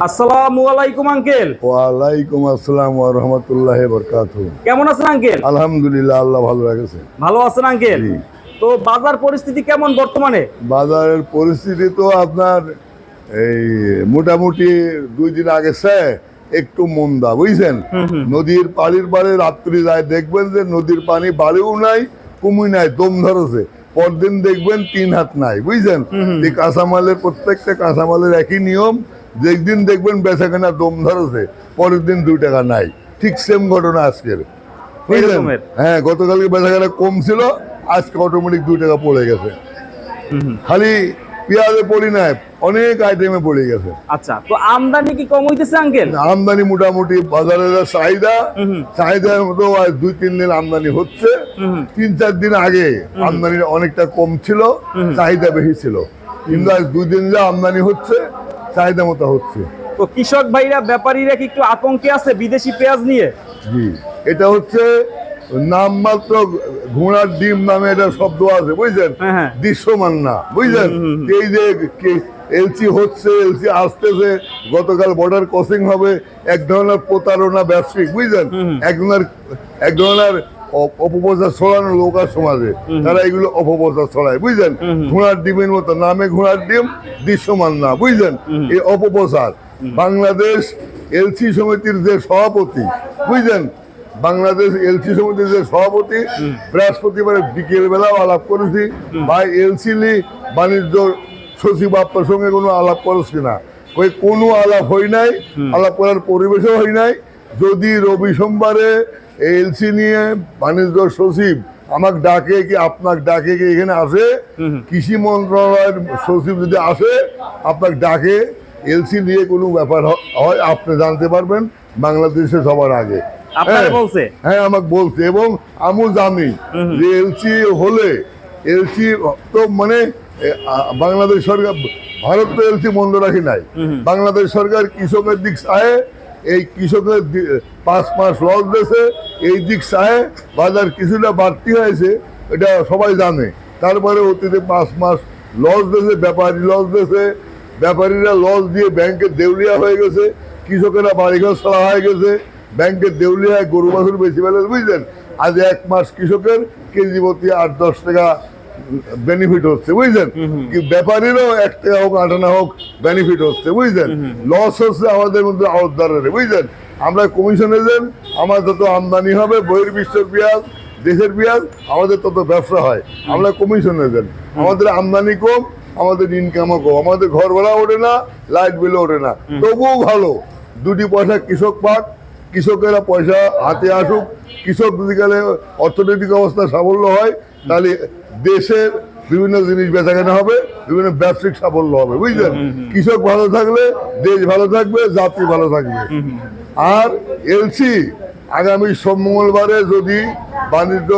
আসসালামু আলাইকুম আঙ্কেল। ওয়ালাইকুম আসসালাম ওয়া রাহমাতুল্লাহি ওয়া বারাকাতুহু। কেমন আছেন আঙ্কেল? আলহামদুলিল্লাহ আল্লাহ ভালো রাখেছে। ভালো আছেন আঙ্কেল? তো বাজার পরিস্থিতি কেমন বর্তমানে? বাজারের পরিস্থিতি তো আপনার এই মোটামুটি দুই দিন আগে একটু মন্দা বুঝছেন? নদীর পানির পাড়ে রাত্রি যায় দেখবেন যে নদীর পানি বাড়িও নাই কমই নাই দম ধরেছে। পরদিন দেখবেন তিন হাত নাই বুঝছেন? এই কাঁচামালের প্রত্যেকটা কাঁচামালের একই নিয়ম যেদিন দেখবেন বেচাকেনা দম ধরেছে পরের দিন দুই টাকা নাই। ঠিক সেম ঘটনা আজকের। বুঝলেন? হ্যাঁ গতকালকে বেচাকেনা কম ছিল আজকে অটোমেটিক দুই টাকা পড়ে গেছে। খালি পেঁয়াজে পড়ি নাই অনেক আইটেমে পড়ে গেছে। আচ্ছা তো আমদানি কি কম হইতেছে আঙ্কেল আমদানি মোটামুটি বাজারের যা চাহিদা চাহিদার মতো আজ দুই তিন দিন আমদানি হচ্ছে। তিন চার দিন আগে আমদানি অনেকটা কম ছিল চাহিদা বেশি ছিল। কিন্তু আজ দুই দিন যা আমদানি হচ্ছে চাহিদা মতো হচ্ছে। তো কৃষক ভাইরা ব্যাপারীরা কি একটু আতঙ্কে আছে বিদেশি পেঁয়াজ নিয়ে? জি এটা হচ্ছে নামমাত্র ঘোড়ার ডিম নামে এটা শব্দ আছে হ্যাঁ, হ্যাঁ। দৃশ্যমান না বুঝছেন এই যে এলসি হচ্ছে এলসি আসতেছে গতকাল বর্ডার ক্রসিং হবে এক ধরনের প্রতারণা ব্যবসায়িক বুঝছেন এক ধরনের এক ধরনের অপপ্রচার ছড়ানো লোক আছে সমাজে। তারা এগুলো অপপ্রচার ছড়ায় বুঝলেন? ঘোড়ার ডিমের মতো নামে ঘোড়ার ডিম দৃশ্যমান না বুঝলেন? এই অপপ্রচার। বাংলাদেশ এলসি সমিতির যে সভাপতি বুঝলেন? বাংলাদেশ এলসি সমিতির যে সভাপতি বৃহস্পতিবার বিকেল বেলা আলাপ করেছি। ভাই এলসি লি বাণিজ্য সচিব আপনার সঙ্গে কোনো আলাপ করেছি না? ওই কোনো আলাপ হই নাই। আলাপ করার পরিবেশও হয় নাই। যদি রবি সোমবারে এলসি নিয়ে বাণিজ্য সচিব আমাকে ডাকে কি আপনাকে ডাকে কি এখানে আসে? কৃষি মন্ত্রণালয়ের সচিব যদি আসে আপনাকে ডাকে। এলসি নিয়ে কোনো ব্যাপার হয় আপনি জানতে পারবেন বাংলাদেশে সবার আগে। হ্যাঁ, বলছে? হ্যাঁ আমাকে বলছে এবং আমিও জানি যে এলসি হলে এলসি তো মানে বাংলাদেশ সরকার ভারত তো এলসি বন্ধ রাখি নাই। বাংলাদেশ সরকার কৃষকের দিক চায় এই কৃষকের পাঁচ মাস লস দিয়েছে, এই দিক চায় বাজার কিছুটা বাড়তি হয়েছে, এটা সবাই জানে। তারপরে অতীতে পাঁচ মাস লস দিয়েছে, ব্যাপারী লস দিয়েছে, ব্যাপারীরা লস দিয়ে ব্যাংকে দেউলিয়া হয়ে গেছে, কৃষকেরা বাড়িঘর ছাড়া হয়ে গেছে ব্যাংকের দেউলিয়ায় গরু, বাছুর বেশি ফেলে বুঝলেন? আজ এক মাস কৃষকের কেজি প্রতি আট, দশ টাকা বেনিফিট হচ্ছে বুঝলেন? কি ব্যাপারীরও এক টাকা হোক আটানা হোক বেনিফিট হচ্ছে বুঝলেন? লস হচ্ছে আমাদের মধ্যে আওতারের বুঝলেন? আমরা কমিশন এজেন্ট আমার যত আমদানি হবে বহির্বিশ্বের পেঁয়াজ দেশের পেঁয়াজ আমাদের তত ব্যবসা হয়। আমরা কমিশন এজেন্ট আমাদের আমদানি কম আমাদের ইনকামও কম। আমাদের ঘর ভাড়া ওঠে না লাইট বিলও ওঠে না। তবুও ভালো। দুটি পয়সা কৃষক পাক কৃষকেরা পয়সা হাতে আসুক। কৃষক যদি গেলে অর্থনৈতিক অবস্থা সাফল্য হয় তাহলে দেশের বিভিন্ন জিনিস বেচা কেনা হবে বিভিন্ন ব্যবসায়িক সাফল্য হবে বুঝলেন? কৃষক ভালো থাকলে দেশ ভালো থাকবে জাতি ভালো থাকবে। আর এলসি আগামী সোম মঙ্গলবারে যদি বাণিজ্য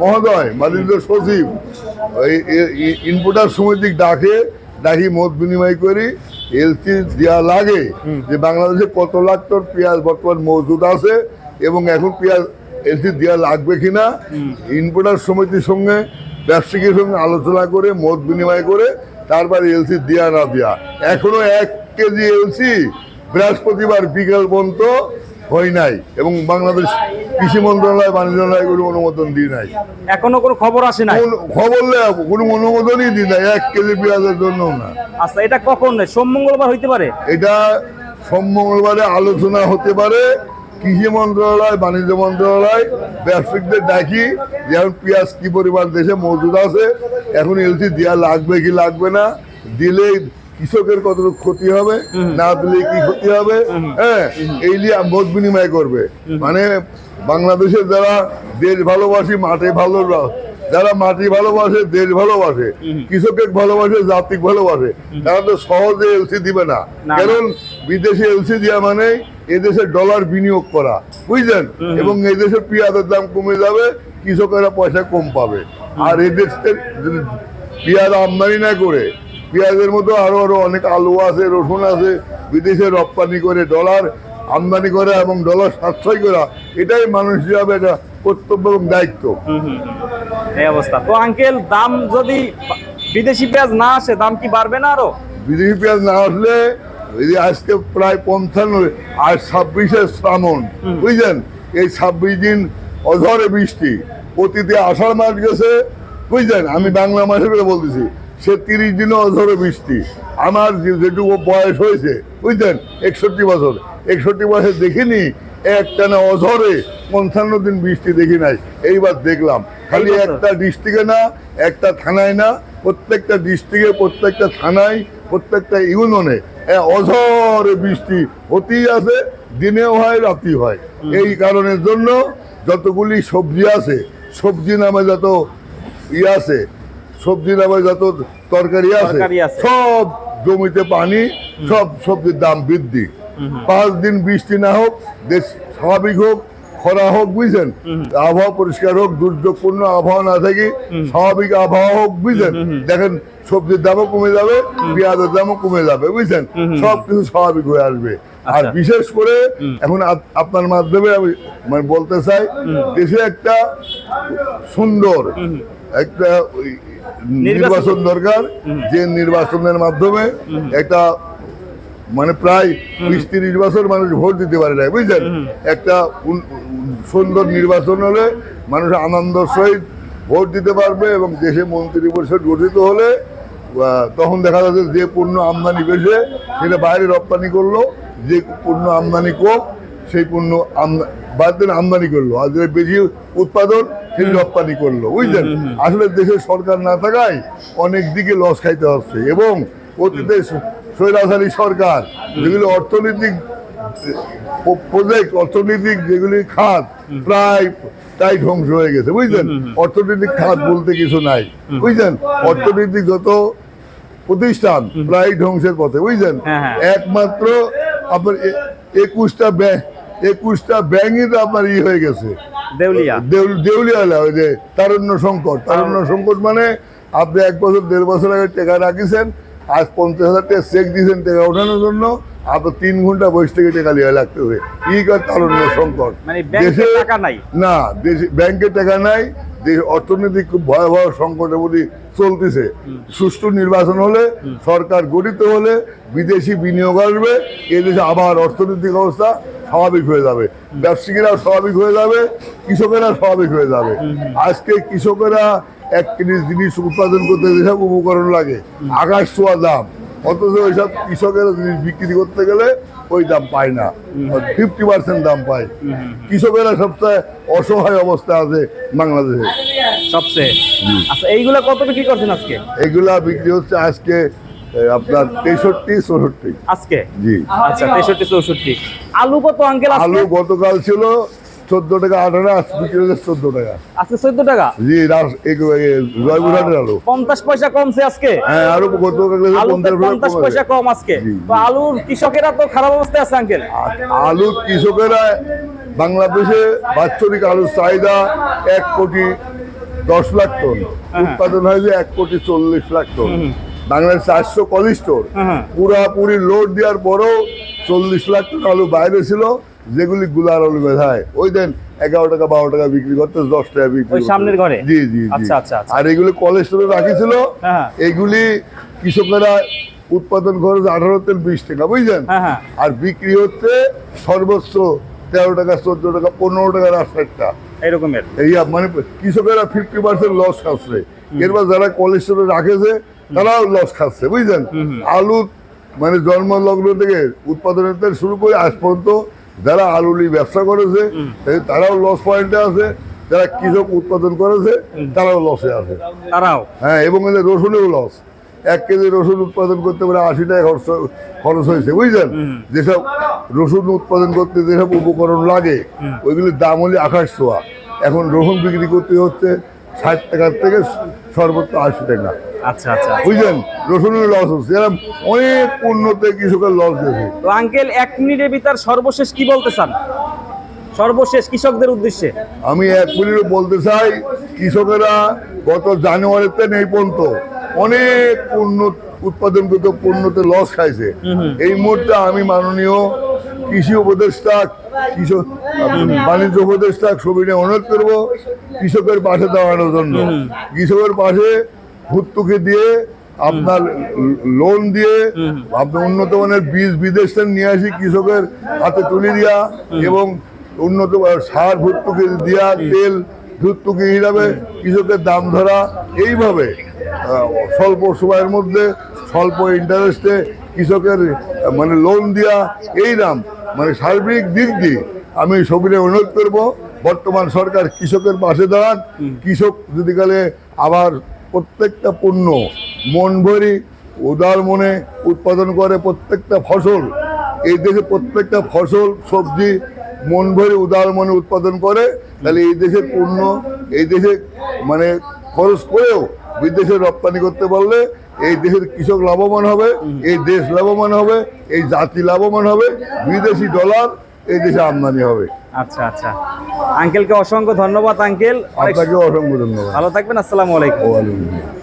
মহোদয় বাণিজ্য সচিব ইনপুটার সমিতি ডাকে ডাকি মত বিনিময় করি এলসি দেওয়া লাগে যে বাংলাদেশে কত লাখ টন পেঁয়াজ বর্তমান মজুদ আছে এবং এখন পেঁয়াজ এলসি দেওয়া লাগবে কিনা ইনপুটার সমিতির সঙ্গে ব্যবসায়ীর সঙ্গে আলোচনা করে মত বিনিময় করে তারপর এলসি দেওয়া না দেওয়া এখনও এক কেজি এলসি বৃহস্পতিবার বিকেল পর্যন্ত হয় নাই এবং বাংলাদেশ কৃষি মন্ত্রণালয় বাণিজ্য মন্ত্রণালয় কোনো অনুমোদন দিয়ে নাই। এখনও কোনো খবর আসে না খবর কোনো অনুমোদনই দিই নাই এক কেজি পেঁয়াজের জন্য না। আচ্ছা এটা কখন? সোম মঙ্গলবার হইতে পারে? এটা সোম মঙ্গলবারে আলোচনা হতে পারে কৃষি মন্ত্রণালয় বাণিজ্য মন্ত্রণালয় ব্যবসায়িকদের ডাকি যেমন পেঁয়াজ কি পরিমাণ দেশে মজুদ আছে এখন এলসি দেওয়া লাগবে কি লাগবে না দিলে কৃষকের কতটুকু ক্ষতি হবে না দিলে কি ক্ষতি হবে হ্যাঁ এই নিয়ে মত বিনিময় করবে। মানে বাংলাদেশের যারা দেশ ভালোবাসি মাঠে ভালো যারা মাটি ভালোবাসে দেশ ভালোবাসে কৃষকের ভালোবাসে জাতিক ভালোবাসে তারা তো সহজে এলসি দিবে না। না। কারণ বিদেশে এলসি দেওয়া মানে এদেশে ডলার বিনিয়োগ করা বুঝলেন? এবং এই দেশের পেঁয়াজের দাম কমে যাবে কৃষকেরা পয়সা কম পাবে। আর এদেশের পেঁয়াজ আমদানি না করে পেঁয়াজের মতো আরও আরও অনেক আলু আছে রসুন আছে বিদেশে রপ্তানি করে ডলার আমদানি করা এবং ডলার সাশ্রয় করা এটাই মানুষ হিসাবে একটা কর্তব্য এবং দায়িত্ব। এই অবস্থা। তো আঙ্কেল দাম যদি বিদেশি পেঁয়াজ না আসে দাম কি বাড়বে না আরও? বিদেশি পেঁয়াজ না আসলে আজকে প্রায় পঞ্চান্ন আর ছাব্বিশে শ্রাবণ বুঝলেন? এই ছাব্বিশ দিন অঝরে বৃষ্টি। অতীতে আষাঢ় মাস গেছে বুঝলেন? আমি বাংলা মাসে করে বলতেছি সে তিরিশ দিনও অঝরে বৃষ্টি। আমার যেটুকু বয়স হয়েছে বুঝলেন? একষট্টি বছর। একষট্টি বছর দেখিনি একটানা অঝরে পঞ্চান্ন দিন বৃষ্টি দেখি নাই। এইবার দেখলাম। খালি একটা ডিস্ট্রিক্টে না একটা থানায় না প্রত্যেকটা ডিস্ট্রিক্টে প্রত্যেকটা থানায় প্রত্যেকটা ইউনিয়নে অঝরে বৃষ্টি হতেই আছে দিনেও হয় রাতি হয়। এই কারণের জন্য যতগুলি সবজি আছে সবজি নামে যত ই আছে সবজি নামে যত তরকারি আছে তরকারি আছে। সব জমিতে পানি সব সবজির দাম বৃদ্ধি। পাঁচ দিন বৃষ্টি না হোক দেশ স্বাভাবিক হোক খরা হোক বুঝছেন? আবহাওয়া পরিষ্কার হোক দুর্যোগপূর্ণ আবহাওয়া না থাকি স্বাভাবিক আবহাওয়া হোক বুঝছেন? দেখেন সবজির দামও কমে যাবে পেঁয়াজের দামও কমে যাবে বুঝছেন? সব কিছু স্বাভাবিক হয়ে আসবে। আর আচ্ছা। বিশেষ করে এখন আপনার মাধ্যমে আমি মানে বলতে চাই দেশে একটা সুন্দর একটা নির্বাচন দরকার যে নির্বাচনের মাধ্যমে একটা মানে প্রায় বিশ তিরিশ বছর মানুষ ভোট দিতে পারে না বুঝলেন? একটা সুন্দর নির্বাচন হলে মানুষ আনন্দ সহিত ভোট দিতে পারবে এবং দেশে মন্ত্রী পরিষদ গঠিত হলে তখন দেখা যাচ্ছে যে পণ্য আমদানি বেশি সেটা বাইরে রপ্তানি করল যে পণ্য আমদানি কম সেই পণ্য দিন আমদানি করল আর যে বেশি উৎপাদন সেই রপ্তানি করল বুঝলেন? আসলে দেশের সরকার না থাকায় অনেক দিকে লস খাইতে হচ্ছে এবং অতীতে স্বৈরাচারী সরকার যেগুলো অর্থনৈতিক প্রজেক্ট অর্থনৈতিক যেগুলি খাত প্রায় তাই ধ্বংস হয়ে গেছে বুঝলেন? অর্থনৈতিক খাত বলতে কিছু নাই বুঝলেন? অর্থনৈতিক যত প্রতিষ্ঠান প্রায় ধ্বংসের পথে বুঝলেন? হ্যাঁ, হ্যাঁ। একমাত্র আপনার একুশটা ব্যাংক একুশটা ব্যাংকই তো আপনার ই হয়ে গেছে। দেউলিয়া। দেউল দেউলিয়া হলো, ওই যে তারুণ্য সংকট। তারুণ্য সংকট মানে আপনি এক বছর দেড় বছর আগে টাকা রাখিছেন আজ পঞ্চাশ হাজার টাকা চেক দিয়েছেন টাকা ওঠানোর জন্য আপনার তিন ঘণ্টা বয়স থেকে টাকা লিয়ে লাগতে হবে। ই কার তারুণ্য সংকট? মানে দেশে- টাকা নাই। না দেশে ব্যাংকে টাকা নাই দেশ অর্থনৈতিক খুব ভয়াবহ সংকটের মধ্যে চলতেছে। সুষ্ঠু নির্বাচন হলে সরকার গঠিত হলে বিদেশি বিনিয়োগ আসবে এদেশে আবার অর্থনৈতিক অবস্থা স্বাভাবিক হয়ে যাবে। ব্যবসায়ীরাও স্বাভাবিক হয়ে যাবে কৃষকেরা স্বাভাবিক হয়ে যাবে। আজকে কৃষকেরা এক কেজি জিনিস উৎপাদন করতে যেসব উপকরণ লাগে। আকাশ ছোঁয়া দাম। অথচ ওইসব কৃষকেরা জিনিস বিক্রি করতে গেলে ওই দাম পায় না। ফিফটি পার্সেন্ট দাম পায়। কৃষকেরা সবচেয়ে অসহায় অবস্থা আছে বাংলাদেশে। সবচেয়ে? আচ্ছা এইগুলা কত বিক্রি করছেন আজকে? এগুলা বিক্রি হচ্ছে আজকে আপনার তেষট্টি চৌষট্টি। আজকে? জি। আচ্ছা তেষট্টি চৌষট্টি। আলু কত আঙ্কেল আলু গতকাল ছিল চোদ্দ টাকা আঠারো আজ বিক্রি হচ্ছে চোদ্দ টাকা। আজকে চোদ্দ টাকা? জি জয়পুরহাটের আলু। পঞ্চাশ পয়সা কমছে আজকে। হ্যাঁ আরও গতকাল পঞ্চাশ পয়সা কম আজকে। তো আলুর কৃষকেরা তো খারাপ অবস্থায় আছে আঙ্কেল। আ- আলু কৃষকেরা বাংলাদেশে বাৎসরিক আলুর চাহিদা এক কোটি দশ লাখ টন। হ্যাঁ। উৎপাদন হয়েছে এক কোটি চল্লিশ লাখ টন। বাংলাদেশ চারশো কলিশ স্টোর হ্যাঁ। পুরাপুরি লোড দেওয়ার পরও চল্লিশ লাখ টন আলু বাইরে ছিল। যেগুলি গুলার আলু বেধায় ওই দেন এগারো টাকা বারো টাকা বিক্রি করতে দশ টাকা বিক্রি সামনের ঘরে? জি জি। আচ্ছা, আচ্ছা, আচ্ছা। আর এগুলি কোলেস্টোরে রাখিছিল হ্যাঁ। এগুলি কৃষকেরা উৎপাদন খরচ আঠারো তেল বিশ টাকা বুঝলেন? হ্যাঁ, হ্যাঁ। আর বিক্রি হচ্ছে সর্বোচ্চ তেরো টাকা চোদ্দ টাকা পনেরো টাকা রাস্তাটা এরকমের? এই মানে কৃষকেরা ফিফটি পার্সেন্ট লস খাচ্ছে। এরপর যারা কোলেস্টোরে রাখেছে তারাও লস খাচ্ছে বুঝলেন? আলু মানে জন্ম লগ্ন থেকে উৎপাদনের থেকে শুরু করে আজ পর্যন্ত যারা আলু নিয়ে ব্যবসা করেছে তারাও লস পয়েন্টে আছে যারা কৃষক উৎপাদন করেছে তারাও লসে আছে। তারাও। হ্যাঁ এবং এদের রসুনেও লস এক কেজি রসুন উৎপাদন করতে পারে আশি টাকা খরচ খরচ হয়েছে বুঝলেন? যেসব রসুন উৎপাদন করতে যেসব উপকরণ লাগে ওইগুলির দাম হলে আকাশ ছোঁয়া। এখন রসুন বিক্রি করতে হচ্ছে ষাট টাকার থেকে সর্বোচ্চ আশি টাকা আচ্ছা আচ্ছা বুঝলেন? রসুনের লস হচ্ছে। এরকম অনেক উন্নতে কৃষকের লস গেছে। তো আঙ্কেল এক মিনিটের ভিতর সর্বশেষ কি বলতে চান? সর্বশেষ কৃষকদের উদ্দেশ্যে। আমি এক মিনিট বলতে চাই কৃষকেরা গত জানুয়ারিতে নেই পর্যন্ত অনেক পণ্য উৎপাদনকৃত পণ্যতে লস খাইছে। এই মুহূর্তে আমি মাননীয় কৃষি উপদেষ্টা কৃষক বাণিজ্য উপদেষ্টা সবিনে অনুরোধ করব কৃষকের পাশে দাঁড়ানোর জন্য। কৃষকের পাশে ভর্তুকি দিয়ে আপনার লোন দিয়ে আপনার উন্নত মানের বীজ বিদেশ থেকে নিয়ে আসি কৃষকের হাতে তুলে দিয়া এবং উন্নত সার ভর্তুকি দিয়া তেল ভর্তুকি হিসাবে কৃষকের দাম ধরা এইভাবে স্বল্প সময়ের মধ্যে স্বল্প ইন্টারেস্টে কৃষকের মানে লোন দিয়া এই দাম। মানে সার্বিক দিক দিয়ে আমি সবিনে অনুরোধ করব বর্তমান সরকার কৃষকের পাশে দাঁড়ান। কৃষক যদি কালে আবার প্রত্যেকটা পণ্য মন ভরি উদার মনে উৎপাদন করে প্রত্যেকটা ফসল। এই দেশে প্রত্যেকটা ফসল সবজি মন ভরে উদার মনে উৎপাদন করে তাহলে এই দেশের পণ্য এই দেশে মানে খরচ করেও বিদেশে রপ্তানি করতে পারলে এই দেশের কৃষক লাভবান হবে এই দেশ লাভবান হবে এই জাতি লাভবান হবে বিদেশি ডলার এই দেশে আমদানি হবে। আচ্ছা আচ্ছা। আঙ্কেলকে অসংখ্য ধন্যবাদ আঙ্কেল। আপনাকে অসংখ্য ধন্যবাদ। ভালো থাকবেন আসসালামু আলাইকুম।